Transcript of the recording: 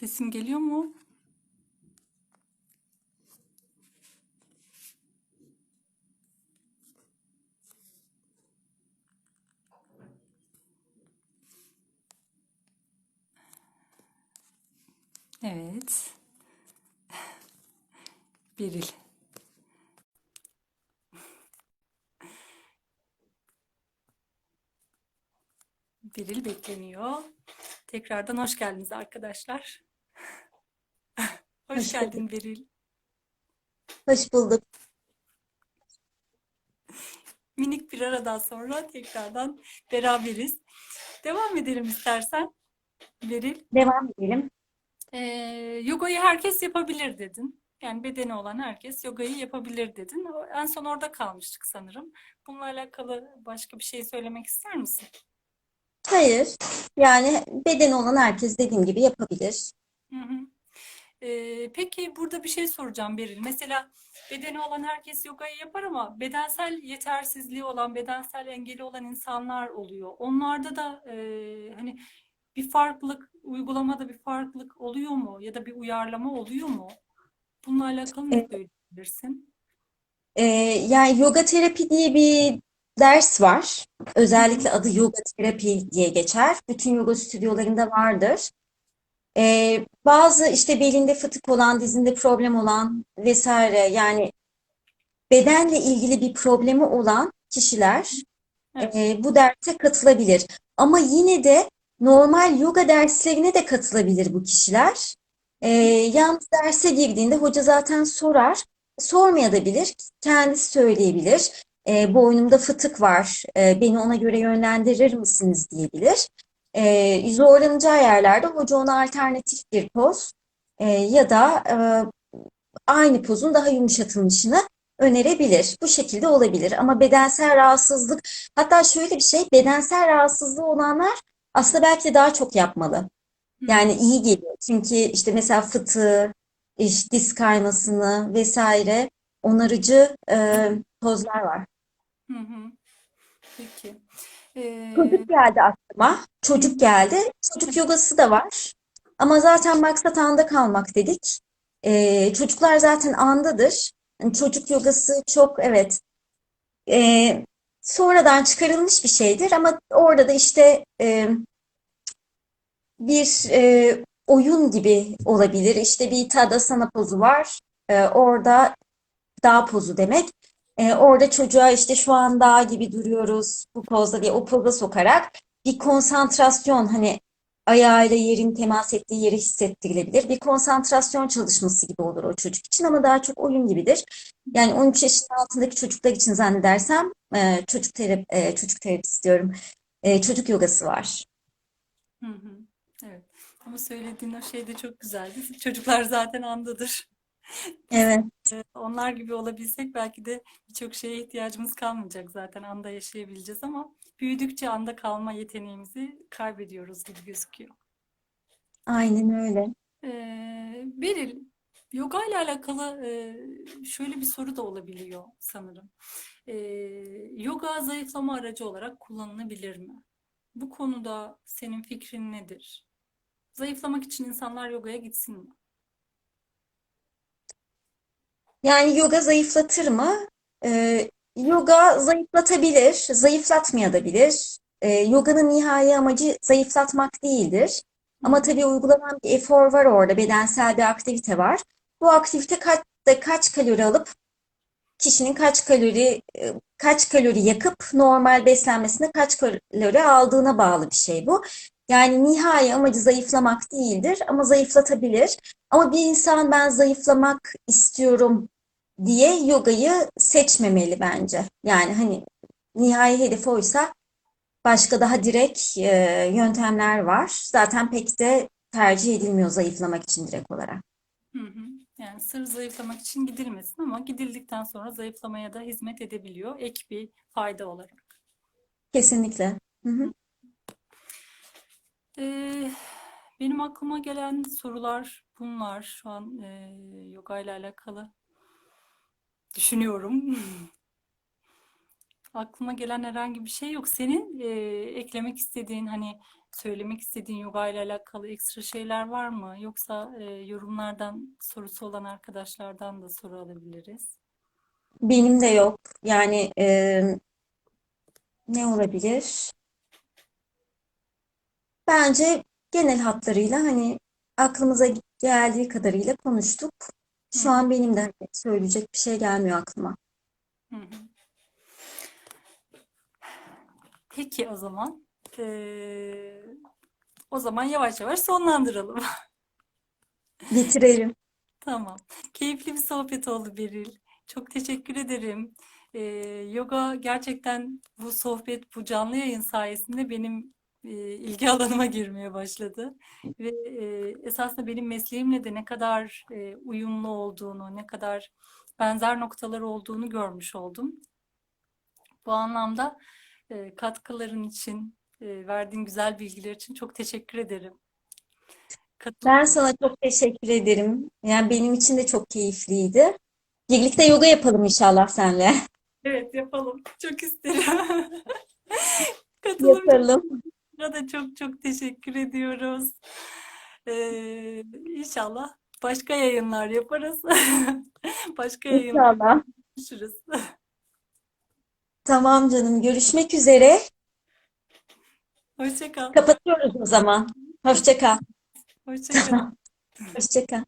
Sesim geliyor mu? Evet. Beril. Beril bekleniyor. Tekrardan hoş geldiniz arkadaşlar. Hoş geldin Beril. Hoş bulduk. Minik bir aradan sonra tekrardan beraberiz. Devam edelim istersen. Beril, Devam edelim. Ee, yogayı herkes yapabilir dedin. Yani bedeni olan herkes yogayı yapabilir dedin. En son orada kalmıştık sanırım. Bununla alakalı başka bir şey söylemek ister misin? Hayır. Yani bedeni olan herkes dediğim gibi yapabilir. Hı hı. Ee, peki burada bir şey soracağım Beril. Mesela bedeni olan herkes yogayı yapar ama bedensel yetersizliği olan, bedensel engeli olan insanlar oluyor. Onlarda da e, hani bir farklılık, uygulamada bir farklılık oluyor mu? Ya da bir uyarlama oluyor mu? Bununla alakalı ne söyleyebilirsin? Ee, yani yoga terapi diye bir ders var. Özellikle adı yoga terapi diye geçer. Bütün yoga stüdyolarında vardır. Ee, bazı işte belinde fıtık olan, dizinde problem olan vesaire yani bedenle ilgili bir problemi olan kişiler Evet. e, bu derse katılabilir. Ama yine de normal yoga derslerine de katılabilir bu kişiler. E, yalnız derse girdiğinde hoca zaten sorar, sormayabilir, kendisi söyleyebilir. E, boynumda fıtık var, e, beni ona göre yönlendirir misiniz diyebilir. E, zorlanacağı yerlerde hoca ona alternatif bir poz e, ya da e, aynı pozun daha yumuşatılmışını önerebilir. Bu şekilde olabilir. Ama bedensel rahatsızlık, hatta şöyle bir şey, bedensel rahatsızlığı olanlar aslında belki daha çok yapmalı. Yani iyi geliyor. Çünkü işte mesela fıtığı, işte diz kaymasını vesaire onarıcı e, pozlar var. Hı hı. Peki. Çocuk Ee, geldi aklıma. Çocuk geldi. Çocuk yogası da var. Ama zaten maksat anda kalmak dedik. E, çocuklar zaten andadır. Yani çocuk yogası çok evet e, sonradan çıkarılmış bir şeydir ama orada da işte e, bir e, oyun gibi olabilir. İşte bir Tadasana pozu var. E, orada dağ pozu demek. E, orada çocuğa işte şu an dağ gibi duruyoruz bu pozda diye o poza sokarak bir konsantrasyon hani ayağıyla yerin temas ettiği yeri hissettirilebilir. Bir konsantrasyon çalışması gibi olur o çocuk için ama daha çok oyun gibidir. Yani 13 yaşın altındaki çocuklar için zannedersem e, çocuk terapi, e, çocuk terapisi diyorum. E, çocuk yogası var. Hı hı. Evet. Ama söylediğin o şey de çok güzeldi. Çocuklar zaten andadır. Evet. e, onlar gibi olabilsek belki de birçok şeye ihtiyacımız kalmayacak zaten anda yaşayabileceğiz ama büyüdükçe anda kalma yeteneğimizi kaybediyoruz gibi gözüküyor. Aynen öyle. Ee, Beril, yoga ile alakalı e, şöyle bir soru da olabiliyor sanırım. Ee, yoga zayıflama aracı olarak kullanılabilir mi? Bu konuda senin fikrin nedir? Zayıflamak için insanlar yogaya gitsin mi? Yani yoga zayıflatır mı? Ee, yoga zayıflatabilir, zayıflatmayabilir. Ee, yoganın nihai amacı zayıflatmak değildir. Ama tabii uygulanan bir efor var orada, bedensel bir aktivite var. Bu aktivite kaç, kaç kalori alıp kişinin kaç kalori e, kaç kalori yakıp normal beslenmesine kaç kalori aldığına bağlı bir şey bu. Yani nihai amacı zayıflamak değildir ama zayıflatabilir. Ama bir insan ben zayıflamak istiyorum diye yogayı seçmemeli bence. Yani hani nihai hedef oysa başka daha direkt e, yöntemler var. Zaten pek de tercih edilmiyor zayıflamak için direkt olarak. Hı hı. Yani sırf zayıflamak için gidilmesin ama gidildikten sonra zayıflamaya da hizmet edebiliyor ek bir fayda olarak. Kesinlikle. Hı hı. Benim aklıma gelen sorular bunlar şu an e, yoga ile alakalı düşünüyorum. Aklıma gelen herhangi bir şey yok. Senin e, eklemek istediğin, hani söylemek istediğin yoga ile alakalı ekstra şeyler var mı? Yoksa e, yorumlardan sorusu olan arkadaşlardan da soru alabiliriz. Benim de yok. Yani e, ne olabilir? Bence genel hatlarıyla hani aklımıza geldiği kadarıyla konuştuk. Hı Şu an benim de söyleyecek bir şey gelmiyor aklıma. hı. Peki o zaman. E, o zaman yavaş yavaş sonlandıralım. Bitirelim. Tamam. Keyifli bir sohbet oldu Beril. Çok teşekkür ederim. Ee, yoga gerçekten bu sohbet, bu canlı yayın sayesinde benim ilgi alanıma girmeye başladı. Ve e, esasında benim mesleğimle de ne kadar e, uyumlu olduğunu, ne kadar benzer noktalar olduğunu görmüş oldum. Bu anlamda e, katkıların için, e, verdiğin güzel bilgiler için çok teşekkür ederim. Ben sana çok teşekkür ederim. Yani benim için de çok keyifliydi. Birlikte yoga yapalım inşallah senle. Evet yapalım. Çok isterim. Katılım Yapalım. Da çok çok teşekkür ediyoruz. Ee, inşallah başka yayınlar yaparız. Başka yayınlar İnşallah. görüşürüz. Tamam canım. Görüşmek üzere. Hoşça kal. Kapatıyoruz o zaman. Hoşça kal. Hoşça kal. Hoşça kal.